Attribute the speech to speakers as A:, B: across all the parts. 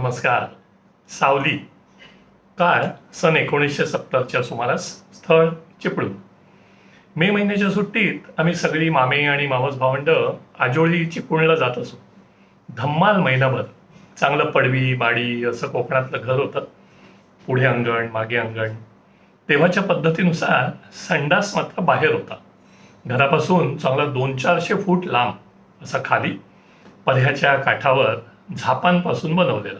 A: नमस्कार. सावली. काळ सन एकोणीसशे सत्तरच्या सुमारास स्थळ चिपळूण. मे महिन्याच्या सुट्टीत आम्ही सगळी मामे आणि मावस भावंड आजोळी चिपळूणला जात असो. धम्माल महिनाभर चांगलं पडवी माडी असं कोकणातलं घर होतं. पुढे अंगण मागे अंगण. तेव्हाच्या पद्धतीनुसार संडास मात्र बाहेर होता. घरापासून चांगला दोन चारशे फूट लांब असा खाली पर्ह्याच्या काठावर झापांपासून बनवलेला.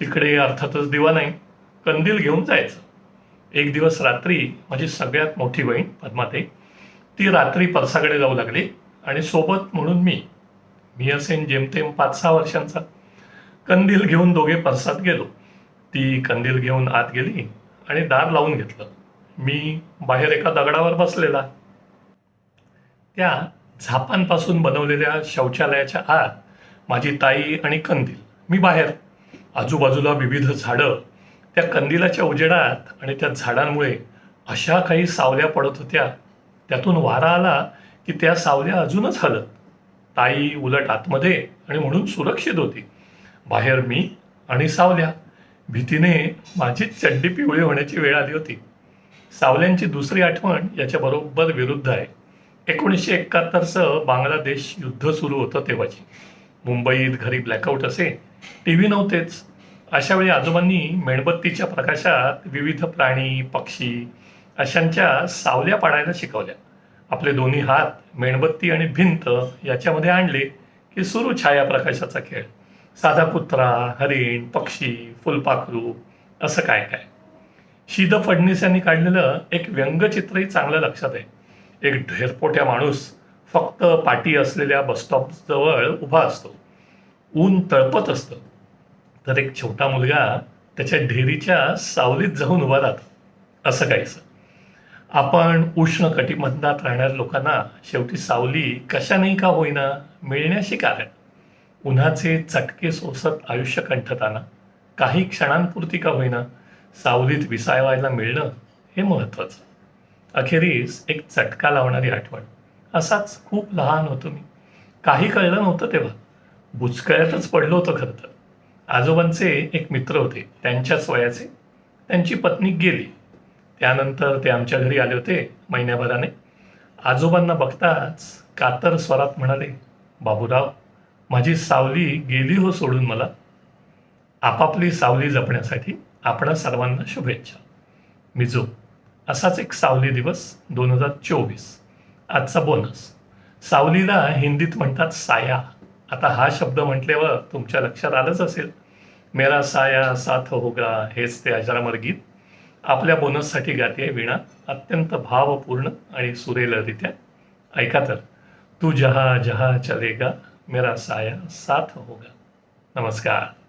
A: तिकडे अर्थातच दिवा नाही कंदील घेऊन जायचं. एक दिवस रात्री माझी सगळ्यात मोठी बहीण पद्माते ती रात्री परसाकडे जाऊ लागली आणि सोबत म्हणून मी मी असेन जेमतेम पाच सहा वर्षांचा कंदील घेऊन दोघे परसात गेलो. ती कंदील घेऊन आत गेली आणि दार लावून घेतलं. मी बाहेर एका दगडावर बसलेला. त्या झापांपासून बनवलेल्या शौचालयाच्या आत माझी ताई आणि कंदील मी बाहेर. आजूबाजूला विविध झाडं त्या कंदिलाच्या उजेडात आणि त्या झाडांमुळे अशा काही सावल्या पडत होत्या. त्यातून वारा आला की त्या सावल्या अजूनच हलत. ताई उलट आतमध्ये आणि म्हणून सुरक्षित होती. बाहेर मी आणि सावल्या. भीतीने माझी चड्डी पिवळी होण्याची वेळ आली होती. सावल्यांची दुसरी आठवण याच्या बरोबर विरुद्ध आहे. एकोणीसशे एकाहत्तरचं बांगलादेश युद्ध सुरू होतं तेव्हाची. मुंबईत घरी ब्लॅकआउट असे टी व्ही नव्हतेच. अशा वेळी आजोबांनी मेणबत्तीच्या प्रकाशात विविध प्राणी पक्षी अशांच्या सावल्या पाडायला शिकवल्या. आपले दोन्ही हात मेणबत्ती आणि भिंत याच्यामध्ये आणले की सुरू छायाप्रकाशाचा खेळ. साधा कुत्रा हरिण पक्षी फुलपाखरू असं काय काय. शिद फडणीस यांनी काढलेलं एक व्यंगचित्रही चांगलं लक्षात आहे. एक ढेरपोट्या माणूस फक्त पाटी असलेल्या बसस्टॉप जवळ उभा असतो. ऊन तळपत असतं. तर एक छोटा मुलगा त्याच्या ढेरीच्या सावलीत जाऊन उभा राहतो. असं काहीसं. आपण उष्ण कटिबंधात राहणाऱ्या लोकांना शेवटी सावली कशानेही का होईना मिळण्याशी कारण. उन्हाचे चटके सोसत आयुष्य कंठताना काही क्षणांपुरती का होईना सावलीत विसायवायला मिळणं हे महत्त्वाचं. अखेरीस एक चटका लावणारी आठवण. असाच खूप लहान होतो मी. काही कळलं नव्हतं तेव्हा. बुचकळ्यातच पडलो होतो खरं तर. आजोबांचे एक मित्र होते त्यांच्याच वयाचे. त्यांची पत्नी गेली. त्यानंतर ते आमच्या घरी आले होते महिन्याभराने. आजोबांना बघताच कातर स्वरात म्हणाले बाबूराव माझी सावली गेली हो सोडून मला. आपापली सावली जपण्यासाठी आपण सर्वांना शुभेच्छा. मिजो असाच एक सावली दिवस दोन हजार चोवीस. आजचा बोनस सावलीला हिंदीत म्हणतात साया. आता हा शब्द म्हटल्यावर तुमच्या लक्षात आलंच असेल. मेरा साया साथ होगा हेच ते अजरामर गीत. आपल्या बोनससाठी गाते वीणा अत्यंत भावपूर्ण आणि सुरेलरित्या. ऐका तर तू जहा जहा चलेगा मेरा साया साथ होगा. नमस्कार.